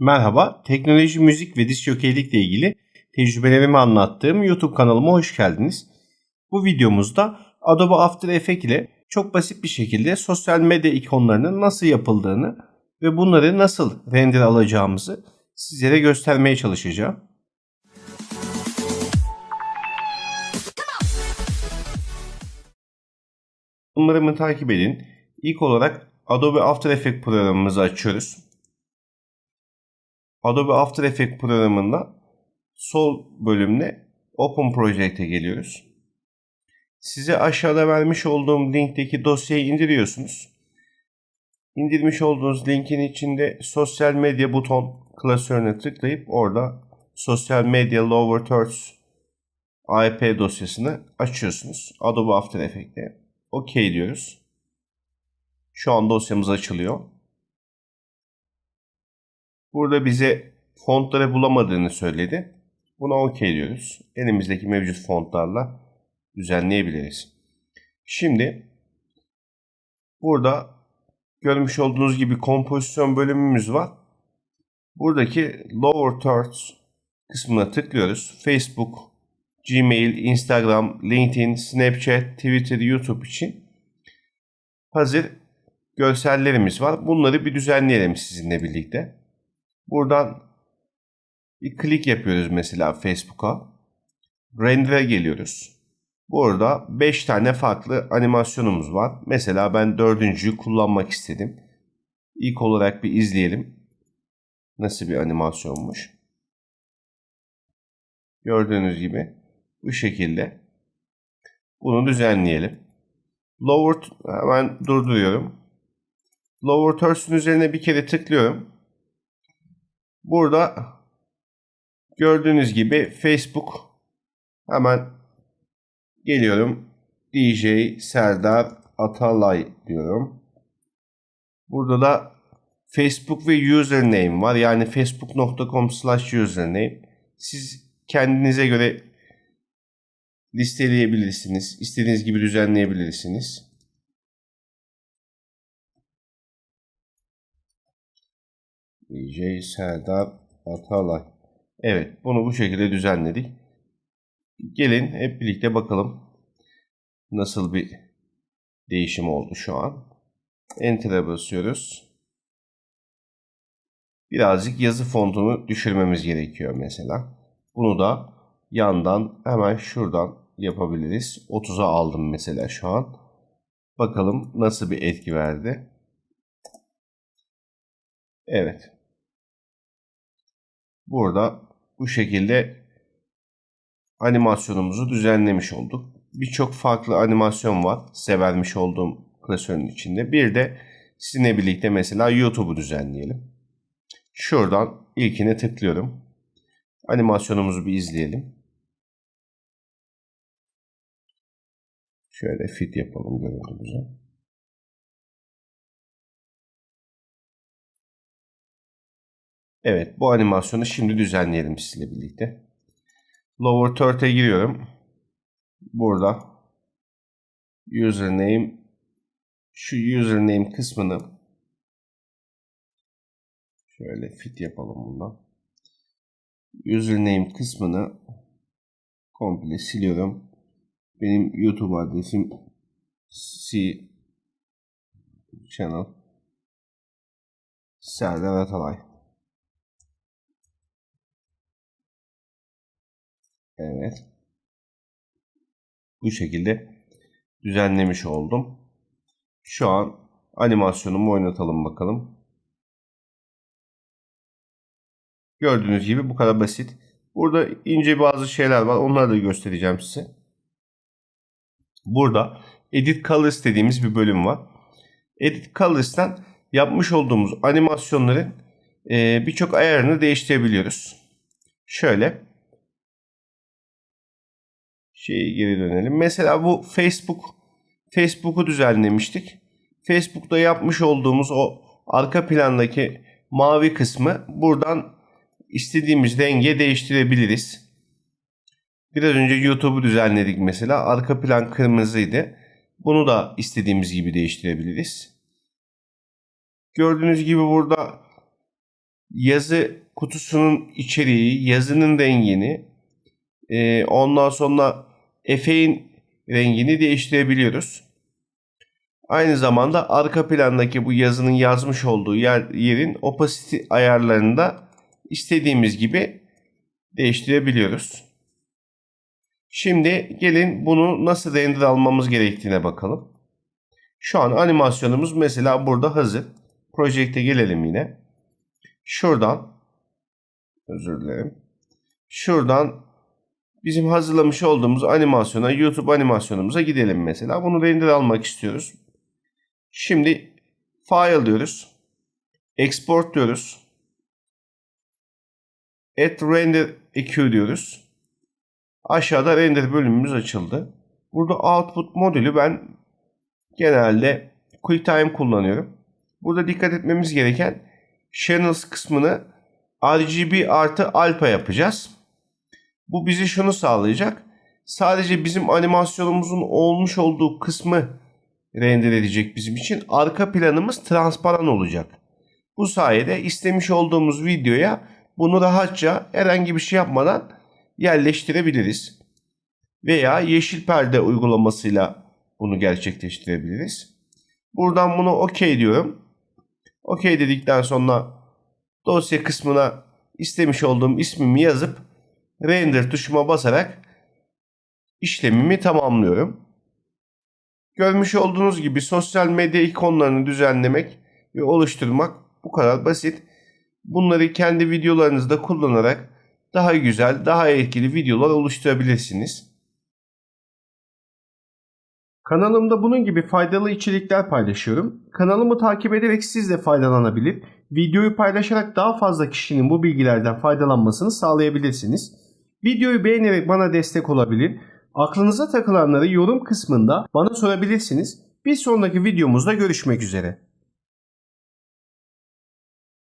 Merhaba, teknoloji, müzik ve disk jokeylikle ilgili tecrübelerimi anlattığım YouTube kanalıma hoş geldiniz. Bu videomuzda Adobe After Effects ile çok basit bir şekilde sosyal medya ikonlarının nasıl yapıldığını ve bunları nasıl render alacağımızı sizlere göstermeye çalışacağım. Bunlarımı takip edin. İlk olarak Adobe After Effects programımızı açıyoruz. Adobe After Effects programında sol bölümde Open Project'e geliyoruz. Size aşağıda vermiş olduğum linkteki dosyayı indiriyorsunuz. İndirmiş olduğunuz linkin içinde sosyal medya buton klasörüne tıklayıp orada sosyal medya lower thirds AEP dosyasını açıyorsunuz. Adobe After Effects'te. OK diyoruz. Şu an dosyamız açılıyor. Burada bize fontları bulamadığını söyledi. Buna OK diyoruz. Elimizdeki mevcut fontlarla düzenleyebiliriz. Şimdi burada görmüş olduğunuz gibi kompozisyon bölümümüz var. Buradaki lower thirds kısmına tıklıyoruz. Facebook, Gmail, Instagram, LinkedIn, Snapchat, Twitter, YouTube için hazır görsellerimiz var. Bunları bir düzenleyelim sizinle birlikte. Buradan bir klik yapıyoruz mesela Facebook'a. Render'e geliyoruz. Burada 5 tane farklı animasyonumuz var. Mesela ben dördüncüyü kullanmak istedim. İlk olarak bir izleyelim. Nasıl bir animasyonmuş. Gördüğünüz gibi bu şekilde. Bunu düzenleyelim. Lower hemen durduruyorum. Lower Thirds'ün üzerine bir kere tıklıyorum. Burada gördüğünüz gibi Facebook hemen geliyorum. DJ Serdar Atalay diyorum. Burada da Facebook ve username var. Yani facebook.com slash username. Siz kendinize göre listeleyebilirsiniz. İstediğiniz gibi düzenleyebilirsiniz. DJ Serdar Atalay. Evet bunu bu şekilde düzenledik. Gelin hep birlikte bakalım nasıl bir değişim oldu şu an. Enter'e basıyoruz. Birazcık yazı fontunu düşürmemiz gerekiyor mesela. Bunu da yandan hemen şuradan yapabiliriz. 30'a aldım mesela şu an. Bakalım nasıl bir etki verdi. Evet. Burada bu şekilde animasyonumuzu düzenlemiş olduk. Birçok farklı animasyon var. Size vermiş olduğum klasörün içinde. Bir de sizinle birlikte mesela YouTube'u düzenleyelim. Şuradan ilkine tıklıyorum. Animasyonumuzu bir izleyelim. Şöyle fit yapalım görüntümüzü. Evet bu animasyonu şimdi düzenleyelim sizinle birlikte. Lower third'e giriyorum. Burada username şu username kısmını şöyle fit yapalım bundan. Username kısmını komple siliyorum. Benim YouTube adresim C channel Serdar Atalay. Evet. Bu şekilde düzenlemiş oldum. Şu an animasyonumu oynatalım bakalım. Gördüğünüz gibi bu kadar basit. Burada ince bazı şeyler var. Onları da göstereceğim size. Burada Edit Colors dediğimiz bir bölüm var. Edit Colors'tan yapmış olduğumuz animasyonların birçok ayarını değiştirebiliyoruz. Şöyle şeye geri dönelim. Mesela bu Facebook Facebook'u düzenlemiştik. Facebook'ta yapmış olduğumuz o arka plandaki mavi kısmı buradan istediğimiz renge değiştirebiliriz. Biraz önce YouTube'u düzenledik mesela. Arka plan kırmızıydı. Bunu da istediğimiz gibi değiştirebiliriz. Gördüğünüz gibi burada yazı kutusunun içeriği, yazının rengini, ondan sonra efeğin rengini değiştirebiliyoruz. Aynı zamanda arka plandaki bu yazının yazmış olduğu yer, yerin opacity ayarlarını da istediğimiz gibi değiştirebiliyoruz. Şimdi gelin bunu nasıl render almamız gerektiğine bakalım. Şu an animasyonumuz mesela burada hazır. Project'e gelelim yine. Şuradan özür dilerim. Şuradan bizim hazırlamış olduğumuz animasyona YouTube animasyonumuza gidelim mesela. Bunu render almak istiyoruz. Şimdi file diyoruz. Export diyoruz. Add render EQ diyoruz. Aşağıda render bölümümüz açıldı. Burada output modülü ben genelde QuickTime kullanıyorum. Burada dikkat etmemiz gereken channels kısmını RGB artı alpha yapacağız. Bu bizi şunu sağlayacak. Sadece bizim animasyonumuzun olmuş olduğu kısmı render edecek bizim için. Arka planımız transparan olacak. Bu sayede istemiş olduğumuz videoya bunu rahatça herhangi bir şey yapmadan yerleştirebiliriz. Veya yeşil perde uygulamasıyla bunu gerçekleştirebiliriz. Buradan bunu OK diyorum. OK dedikten sonra dosya kısmına istemiş olduğum ismimi yazıp render tuşuma basarak işlemimi tamamlıyorum. Görmüş olduğunuz gibi sosyal medya ikonlarını düzenlemek ve oluşturmak bu kadar basit. Bunları kendi videolarınızda kullanarak daha güzel, daha etkili videolar oluşturabilirsiniz. Kanalımda bunun gibi faydalı içerikler paylaşıyorum. Kanalımı takip ederek siz de faydalanabilir, videoyu paylaşarak daha fazla kişinin bu bilgilerden faydalanmasını sağlayabilirsiniz. Videoyu beğenerek bana destek olabilir, aklınıza takılanları yorum kısmında bana sorabilirsiniz. Bir sonraki videomuzda görüşmek üzere.